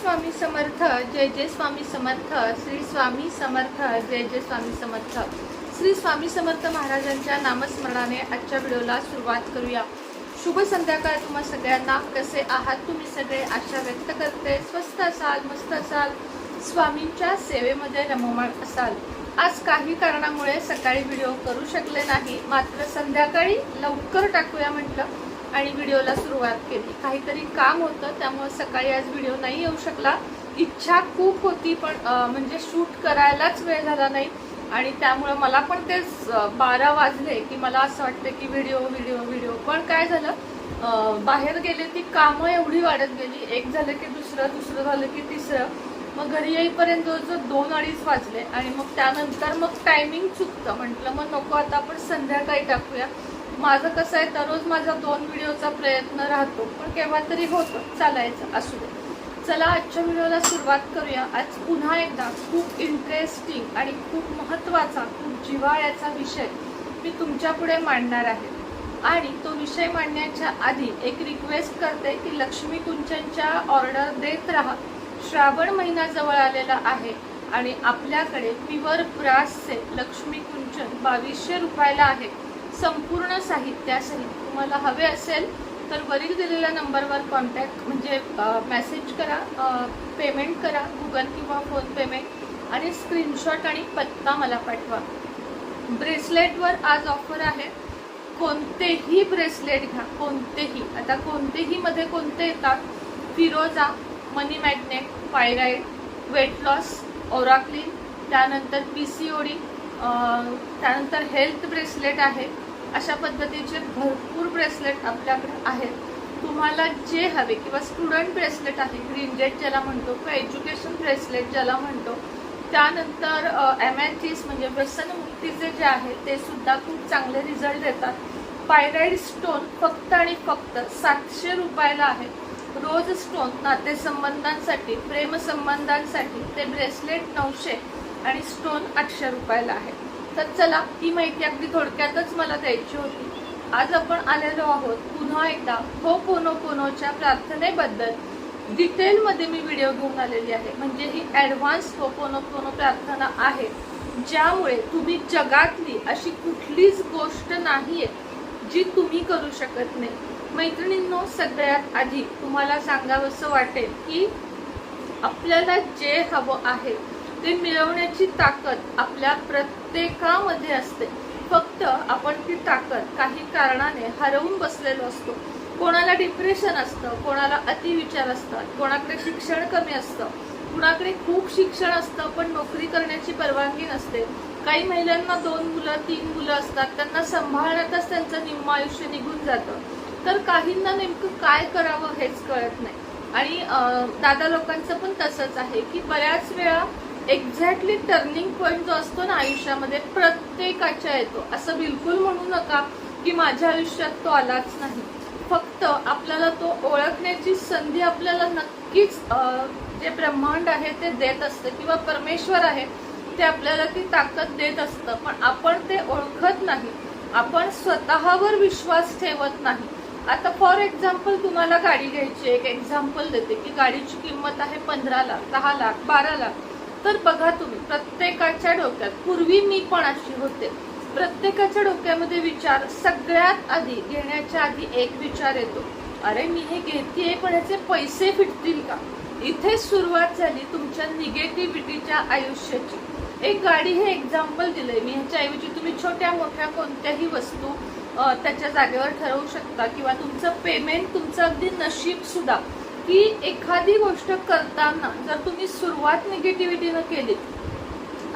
स्वामी समर्थ जय जय स्वामी समर्थ श्री स्वामी समर्थ जय जय स्वामी समर्थ. श्री स्वामी समर्थ महाराजांच्या नामस्मरणाने आजच्या व्हिडिओला सुरुवात करूया. शुभ संध्याकाळ तुम्हा सगळ्यांना. कसे आहात तुम्ही सगळे? आशा व्यक्त करते. स्वस्त असाल मस्त असाल. स्वामींच्या सेवेमध्ये रममाण असाल. आज काही कारणामुळे सकाळी व्हिडिओ करू शकले नाही. मात्र संध्याकाळी लवकर टाकूया म्हटलं. आणि व्हिडिओला सुरुवात केली. काहीतरी काम होतं त्यामुळे सकाळी आज व्हिडिओ नाही येऊ शकला. इच्छा खूप होती पण म्हणजे शूट करायलाच वेळ झाला नाही. आणि त्यामुळं मला पण ते बारा वाजले की मला असं वाटतं की व्हिडिओ व्हिडिओ व्हिडिओ. पण काय झालं बाहेर गेले ती कामं एवढी वाढत गेली. एक झालं की दुसरं दुसरं झालं की तिसरं. मग घरी येईपर्यंत जवळजवळ दोन अडीच वाजले. आणि मग त्यानंतर मग टायमिंग चुकतं. म्हटलं मग नको आता आपण संध्याकाळी टाकूया. माझं कसं आहे दररोज माझा दोन व्हिडिओचा प्रयत्न राहतो पण केव्हा तरी होतं चालायचं असू दे. चला आजच्या व्हिडिओला सुरुवात करूया. आज पुन्हा एकदा खूप इंटरेस्टिंग आणि खूप महत्त्वाचा खूप जिव्हाळ्याचा विषय मी तुमच्यापुढे मांडणार आहे. आणि तो विषय मांडण्याच्या आधी एक रिक्वेस्ट करते की लक्ष्मी कुंचनच्या ऑर्डर देत राहा. श्रावण महिना जवळ आलेला आहे आणि आपल्याकडे प्युअर ब्रासचे लक्ष्मी कुंचन बावीसशे रुपयाला आहे. संपूर्ण साहित्यासहित तुम्हाला हवे असेल तर वरील दिलेल्या नंबरवर कॉन्टॅक्ट म्हणजे मेसेज करा पेमेंट करा गुगल किंवा फोन पेमेंट आणि स्क्रीनशॉट आणि पत्ता मला पाठवा. ब्रेसलेटवर आज ऑफर आहे. कोणतेही ब्रेसलेट घ्या कोणतेही. आता कोणतेही मध्ये कोणते येतात? फिरोजा money magnet pyrite weight loss ओराक्लिन त्यानंतर पी सी ओ डी त्यानंतर हेल्थ ब्रेसलेट आहे. अशा पद्धतीचे भरपूर ब्रेसलेट आपल्याकडे आहेत. तुम्हाला जे हवे किंवा स्टुडंट ब्रेसलेट आहे ग्रीन जेट ज्याला म्हणतो किंवा एज्युकेशन ब्रेसलेट ज्याला म्हणतो त्यानंतर एम एन जीस म्हणजे व्यसनमुक्तीचे जे आहे ते सुद्धा खूप चांगले रिझल्ट देतात. पायराईड स्टोन फक्त आणि फक्त सातशे रुपयाला आहे. रोज स्टोन नातेसंबंधांसाठी प्रेमसंबंधांसाठी ते ब्रेसलेट नऊशे आणि स्टोन आठशे रुपयाला आहे. तर चला ही माहिती अगदी थोडक्यातच मला द्यायची होती. आज आपण आलेलो आहोत पुन्हा एकदा हो पोनो पोनोच्या प्रार्थनेबद्दल. डिटेलमध्ये मी व्हिडिओ घेऊन आलेली आहे. म्हणजे ही ॲडव्हान्स हो पोनो पोनो प्रार्थना आहे ज्यामुळे तुम्ही जगातली अशी कुठलीच गोष्ट नाहीये जी तुम्ही करू शकत नाही. मैत्रिणींनो सगळ्यात आधी तुम्हाला सांगावंसं वाटेल की आपल्याला जे हवं आहे ते मिळवण्याची ताकद आपल्या प्रत्येकामध्ये असते. फक्त आपण ती ताकद काही कारणाने हरवून बसलेलो असतो. कोणाला डिप्रेशन असतं कोणाला अतिविचार असतात कोणाकडे शिक्षण कमी असतं कुणाकडे खूप शिक्षण असतं पण नोकरी करण्याची परवानगी नसते. काही महिलांना दोन मुलं तीन मुलं असतात त्यांना सांभाळण्यातच त्यांचं निम्म आयुष्य निघून जातं. तर काहींना नेमकं काय करावं हेच कळत नाही. आणि दादा लोकांचं पण तसंच आहे की बऱ्याच वेळा एक्झॅक्टली टर्निंग पॉईंट जो असतो ना आयुष्यामध्ये प्रत्येकाच्या येतो. असं बिलकुल म्हणू नका की माझ्या आयुष्यात तो आलाच नाही. फक्त आपल्याला तो ओळखण्याची संधी आपल्याला नक्कीच जे ब्रह्मांड आहे ते देत असतं किंवा परमेश्वर आहे ते आपल्याला ती ताकद देत असतं. पण आपण ते ओळखत नाही. आपण स्वतःवर विश्वास ठेवत नाही. आता फॉर एक्झाम्पल तुम्हाला गाडी घ्यायची एक एक्झाम्पल देते की गाडीची किंमत आहे पंधरा लाख दहा लाख बारा लाख. तर बघा तुम्ही प्रत्येकाच्या डोक्यात पूर्वी मी पण अशी होते. प्रत्येकाच्या डोक्यामध्ये विचार सगळ्यात आधी घेण्याच्या आधी एक विचार येतो. अरे मी हे घेते पण याचे पैसे फिटतील का? इथे सुरुवात झाली तुमच्या निगेटिव्हिटीच्या आयुष्याची. एक गाडी हे एक्झाम्पल दिलंय. मी ह्याच्याऐवजी तुम्ही छोट्या मोठ्या कोणत्याही वस्तू त्याच्या जागेवर ठरवू शकता किंवा तुमचं पेमेंट तुमचं अगदी नशीब सुद्धा. की एखादी गोष्ट करताना जर तुम्ही सुरुवात निगेटिव्हिटीनं केली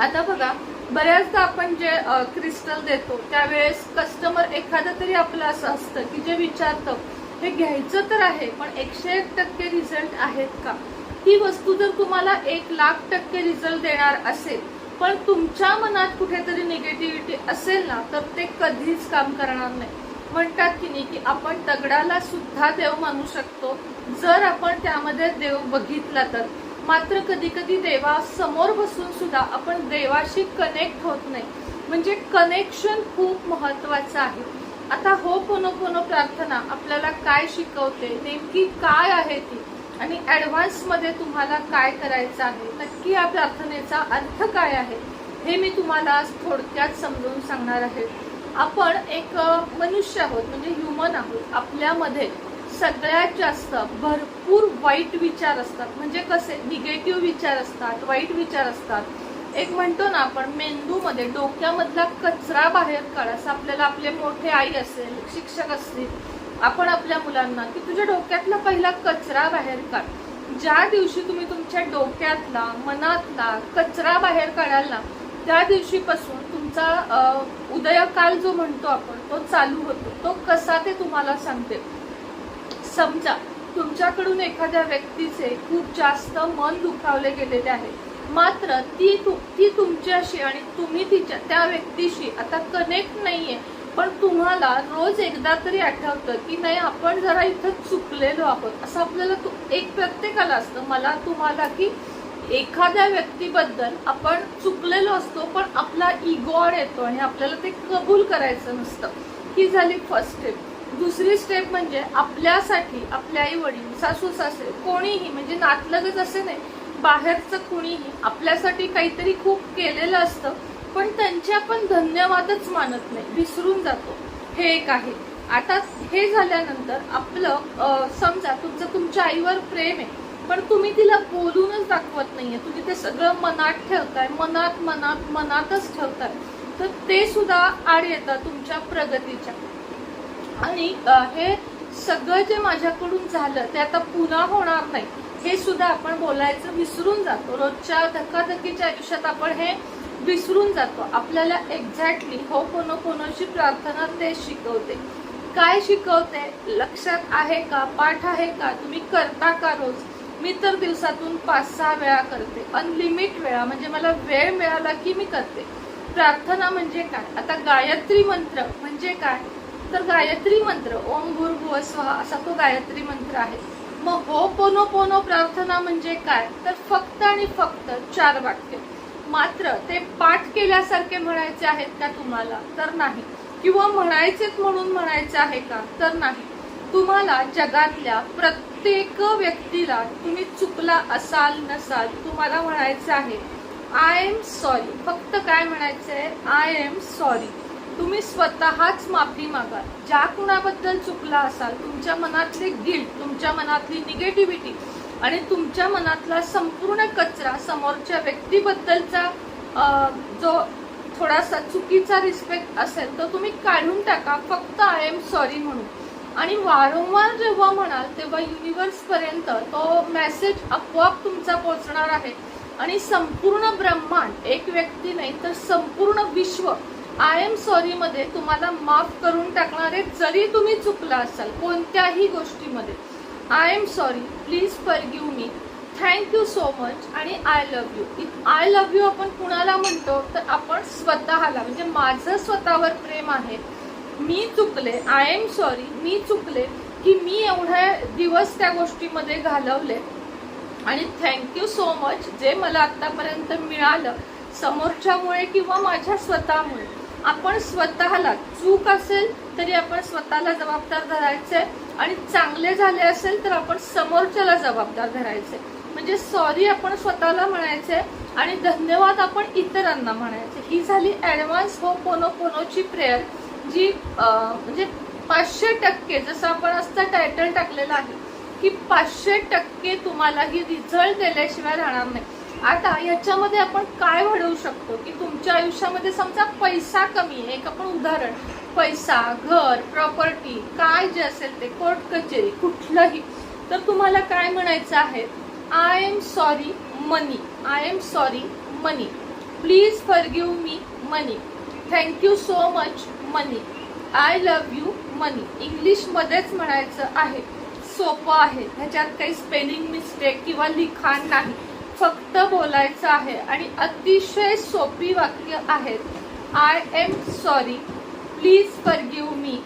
आता बघा बऱ्याचदा आपण जे क्रिस्टल देतो त्यावेळेस कस्टमर एखादं तरी आपलं असं असतं की जे विचारतं हे घ्यायचं तर आहे पण एकशे एक टक्के रिझल्ट आहेत का? ही वस्तू जर तुम्हाला एक लाख टक्के रिझल्ट देणार असेल पण तुमच्या मनात कुठेतरी निगेटिव्हिटी असेल ना तर ते कधीच काम करणार नाही. म्हणतात की नाही की आपण दगडाला सुद्धा देव मानू शकतो. जर आपण त्यामध्ये देव बघितला तर. मात्र कधी कधी देवा समोर बसून सुद्धा आपण देवाशी कनेक्ट होत नाही. म्हणजे कनेक्शन खूप महत्वाचं आहे. आता हो पोनो पोनो प्रार्थना आपल्याला काय शिकवते नेमकी काय आहे ती? आणि ॲडव्हान्समध्ये तुम्हाला काय करायचं आहे? नक्की या प्रार्थनेचा अर्थ काय आहे? हे मी तुम्हाला आज थोडक्यात समजून सांगणार आहे. आपण एक मनुष्य आहोत म्हणजे ह्युमन आहोत. आपल्यामध्ये सगळ्यात जास्त भरपूर वाईट विचार असतात. म्हणजे कसे? निगेटिव्ह विचार असतात वाईट विचार असतात. एक म्हणतो ना आपण मेंदूमध्ये डोक्यामधला कचरा बाहेर काढा असं आपल्याला आपले मोठे आई असेल शिक्षक असतील आपण आपल्या मुलांना की तुझ्या डोक्यातला पहिला कचरा बाहेर काढ. ज्या दिवशी तुम्ही तुमच्या डोक्यातला मनातला कचरा बाहेर काढाल ना त्या दिवशीपासून तुमचा उदयकाल जो म्हणतो आपण तो चालू होतो. तो कसा ते तुम्हाला सांगते. समजा तुमच्याकडून एखाद्या व्यक्तीचे खूप जास्त मन दुखावले गेलेले आहे. मात्र ती तु- ती तुमच्याशी आणि तुम्ही तिच्या त्या व्यक्तीशी आता कनेक्ट नाहीये. पण तुम्हाला रोज एकदा तरी आठवतं की नाही आपण जरा इथं चुकलेलो आहोत. असं आपल्याला एक प्रत्येकाला असतं. मला तुम्हाला की एखाद्या व्यक्तीबद्दल आपण चुकलेलो असतो पण आपला इगोड येतो आणि आपल्याला ते कबूल करायचं नसतं. ही झाली फर्स्ट स्टेप दुसरी स्टेप म्हणजे आपल्यासाठी आपले आई वडील सासू सासरे कोणीही म्हणजे नातलगच असे नाही बाहेरचं कुणीही आपल्यासाठी काहीतरी खूप केलेलं असतं पण त्यांचे आपण धन्यवादच मानत नाही विसरून जातो. हे एक आहे. आता हे झाल्यानंतर आपलं समजा तुमचं तुमच्या आईवर प्रेम आहे पण तुम्ही तिला बोलूनच दाखवत नाहीये. तुम्ही ते सगळं मनात ठेवताय मनात मनात मनातच ठेवताय. तर ते सुद्धा आड येतात तुमच्या प्रगतीच्या. आणि हे सगळं जे माझ्याकडून झालं ते आता पुन्हा होणार नाही. हे सुद्धा आपण बोलायचं विसरून जातो. रोजच्या धकाधकीच्या आयुष्यात आपण हे विसरून जातो. आपल्याला एक्झॅक्टली हो कोनो कोणाची प्रार्थना ते शिकवते. काय शिकवते? लक्षात आहे का? पाठ आहे का? तुम्ही करता का रोज? मी तर दिवसातून पाच सहा वेळा करते. अनलिमिट वेळा. म्हणजे मला वेळ मिळाला की मी करते. प्रार्थना म्हणजे काय? आता गायत्री मंत्र म्हणजे काय? तर गायत्री मंत्र ओम भूर्भुव स्वाहा असा तो गायत्री मंत्र आहे. मग हो पोनो पोनो प्रार्थना म्हणजे काय? तर फक्त आणि फक्त चार वाक्य. मात्र ते पाठ केल्यासारखे म्हणायचे आहेत का तुम्हाला? तर नाही. किंवा म्हणायचेच म्हणून म्हणायचे आहे का? तर नाही. तुम्हाला जगातल्या प्रत्येक व्यक्तीला तुम्ही चुकला असाल नसाल तुम्हाला म्हणायचं आहे आय एम सॉरी फक्त काय म्हणायचं आहे? आय एम सॉरी तुम्ही स्वतःच माफी मागा. ज्या कुणाबद्दल चुकला असाल तुमच्या मनातले गिल्ट तुमच्या मनातली निगेटिव्हिटी आणि तुमच्या मनातला संपूर्ण कचरा समोरच्या व्यक्तीबद्दलचा जो थोडासा चुकीचा रिस्पेक्ट असेल तर तुम्ही काढून टाका. फक्त आय एम सॉरी म्हणून. आणि वारंवार जेव्हा म्हणाल तेव्हा युनिव्हर्सपर्यंत तो मेसेज आपोआप तुमचा पोहोचणार आहे. आणि संपूर्ण ब्रह्मांड एक व्यक्ती नाही तर संपूर्ण विश्व आय एम सॉरीमध्ये तुम्हाला माफ करून टाकणारे जरी तुम्ही चुकला असाल कोणत्याही गोष्टीमध्ये. I am sorry please forgive me thank you so much आणि I love you I love you आपण कुणाला म्हणतो? तर आपण स्वतःला म्हणजे माझं स्वतःवर प्रेम आहे. मी चुकले आय एम सॉरी मी चुकले की मी एवढे दिवस त्या गोष्टीमध्ये घालवले. आणि थँक्यू सो मच जे मला आत्तापर्यंत मिळालं समोरच्यामुळे किंवा माझ्या स्वतःमुळे. आपण स्वतःला चूक असेल तरी आपण स्वतःला जबाबदार धरायचे आणि चांगले झाले असेल तर आपण समोरच्याला जबाबदार धरायचे. म्हणजे सॉरी आपण स्वतःला म्हणायचे आणि धन्यवाद आपण इतरांना म्हणायचे. ही झाली ॲडव्हान्स हो पोनो पोनोची प्रेयर जी म्हणजे पाचशे टक्के जसं आपण असतं टायटल टाकलेलं आहे की पाचशे टक्के तुम्हाला ही रिझल्ट दिल्याशिवाय राहणार नाही. आता याच्यामध्ये आपण काय घडवू शकतो? की तुमच्या आयुष्यामध्ये समजा पैसा कमी आहे एक आपण उदाहरण पैसा घर प्रॉपर्टी काय जे असेल ते कोर्ट कचेरी कुठलंही तर तुम्हाला काय म्हणायचं आहे? I am sorry money I am sorry money please forgive me money thank you so much money I love you money इंग्लिशमध्येच म्हणायचं आहे. सोपं आहे. ह्याच्यात काही स्पेलिंग मिस्टेक किंवा लिखाण नाही. फक्त बोलायचं आहे आणि अतिशय सोपी वाक्य आहेत I am sorry please forgive me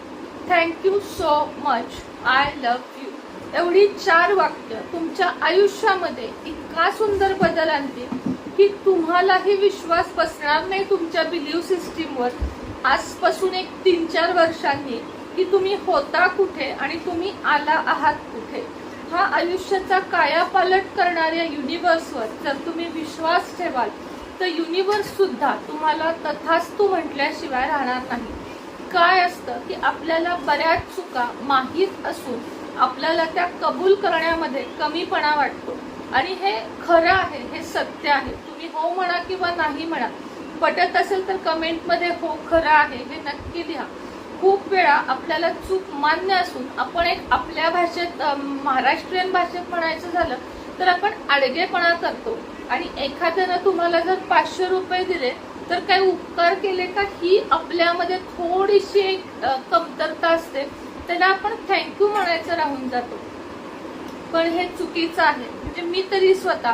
thank you so much I love you एवढी चार वाक्य तुमच्या आयुष्यामध्ये इतका सुंदर बदल आणतील की तुम्हालाही विश्वास बसणार नाही तुमच्या बिलीव सिस्टीमवर आजपासून एक तीन चार वर्षांनी की तुम्ही होता कुठे आणि तुम्ही आला आहात कुठे. हा आयुष्याचा कायापालट करणाऱ्या युनिव्हर्सवर जर तुम्ही विश्वास ठेवाल तर युनिव्हर्स सुद्धा तुम्हाला तथास्तू म्हटल्याशिवाय राहणार नाही. काय असतं की आपल्याला बऱ्याच चुका माहीत असून आपल्याला त्या कबूल करण्यामध्ये कमीपणा वाटतो. आणि हे खरं आहे हे सत्य आहे. तुम्ही हो म्हणा किंवा नाही म्हणा पटत असेल तर कमेंटमध्ये हो खरं आहे हे नक्की लिहा. खूप वेळा आपल्याला चूक मान्य असून आपण एक आपल्या भाषेत महाराष्ट्रीयन भाषेत म्हणायचं झालं तर आपण आडगेपणा करतो. आणि एखाद्यानं तुम्हाला जर पाचशे रुपये दिले तर काही उपकार केले का? ही आपल्यामध्ये थोडीशी एक कमतरता असते. त्याला आपण थँक्यू म्हणायचं राहून जातो. पण हे चुकीचं आहे. म्हणजे मी तरी स्वतः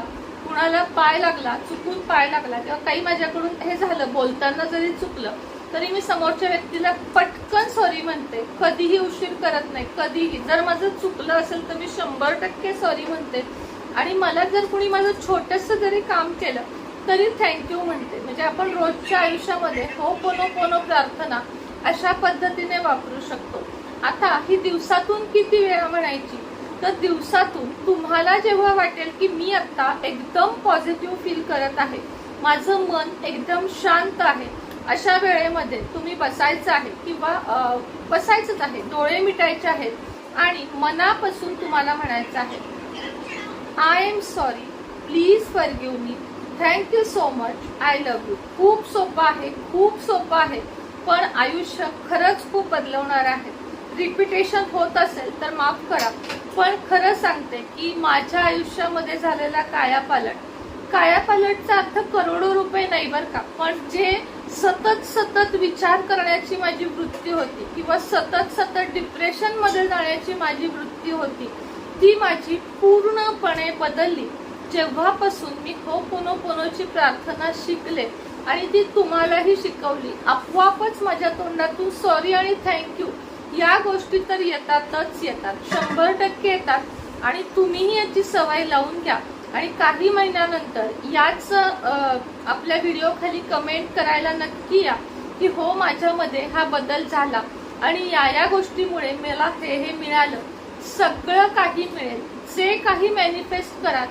कुणाला पाय लागला चुकून पाय लागला किंवा काही माझ्याकडून हे झालं बोलताना जरी चुकलं तरी मी समोरच्या व्यक्तीला पटकन सॉरी म्हणते. कधीही उशीर करत नाही कधीही. जर माझं चुकलं असेल तर मी शंभर टक्के सॉरी म्हणते. आणि मला जर कुणी माझं छोटंसं जरी काम केलं तरी थँक्यू म्हणते. म्हणजे आपण रोजच्या आयुष्यामध्ये हो पोनो पोनो प्रार्थना अशा पद्धतीने वापरू शकतो. आता ही दिवसातून किती वेळा म्हणायची तर दिवसातून तुम्हाला जेव्हा वाटेल की मी आता एकदम पॉझिटिव्ह फील करत आहे माझं मन एकदम शांत आहे अशा वेळेमध्ये तुम्ही बसायचं आहे किंवा बसायचंच आहे डोळे मिटायचे आहेत आणि मनापासून तुम्हाला म्हणायचं आहे I am sorry please forgive me thank you so much I love you खूप सोपं आहे खूप सोपं आहे पण आयुष्य खरंच खूप बदलवणार आहे. रिपिटेशन होत असेल तर माफ करा. पण खरं सांगते की माझ्या आयुष्यामध्ये झालेला कायापालट कायापालटचा अर्थ करोडो रुपये नाही बरं का. पण जे सतत सतत विचार करण्याची माझी वृत्ती होती किंवा सतत सतत डिप्रेशनमध्ये जाण्याची माझी वृत्ती होती ती माझी पूर्णपणे बदलली. जेव्हापासून मी हो पोनो पोनोची प्रार्थना शिकले आणि ती तुम्हालाही शिकवली. आपोआपच माझ्या तोंडातून सॉरी आणि थँक्यू या गोष्टी तर येतातच येतात. शंभर टक्के येतात. आणि तुम्हीही याची सवय लावून घ्या. आणि काही महिन्यानंतर याच आपल्या व्हिडिओ खाली कमेंट करायला नक्की या की हो माझ्यामध्ये हा बदल झाला. आणि या या गोष्टीमुळे मला हे हे मिळालं. सगळं काही मिळेल. जे काही मॅनिफेस्ट कराल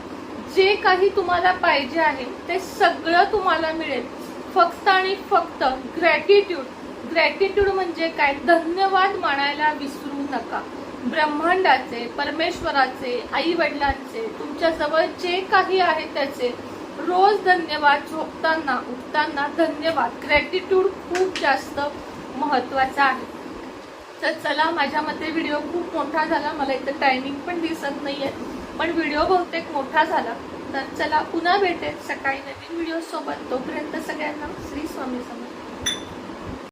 जे काही तुम्हाला पाहिजे आहे ते सगळं तुम्हाला मिळेल. फक्त आणि फक्त ग्रॅटिट्यूड ग्रॅटिट्यूड म्हणजे काय? धन्यवाद मानायला विसरू नका. ब्रह्मांडाचे परमेश्वराचे आई वडिलांचे तुमच्या जवळ जे काही आहे त्याचे रोज धन्यवाद झोपताना उठताना धन्यवाद. ग्रॅटिट्यूड खूप जास्त महत्त्वाचा आहे. तर चला माझ्या मते व्हिडिओ खूप मोठा झाला. मला इथं टायमिंग पण दिसत नाहीये पण व्हिडिओ बहुतेक मोठा झाला. तर चला पुन्हा भेटेल सकाळी नवीन व्हिडिओ सोबत. तोपर्यंत सगळ्यांना श्री स्वामी समर्थ.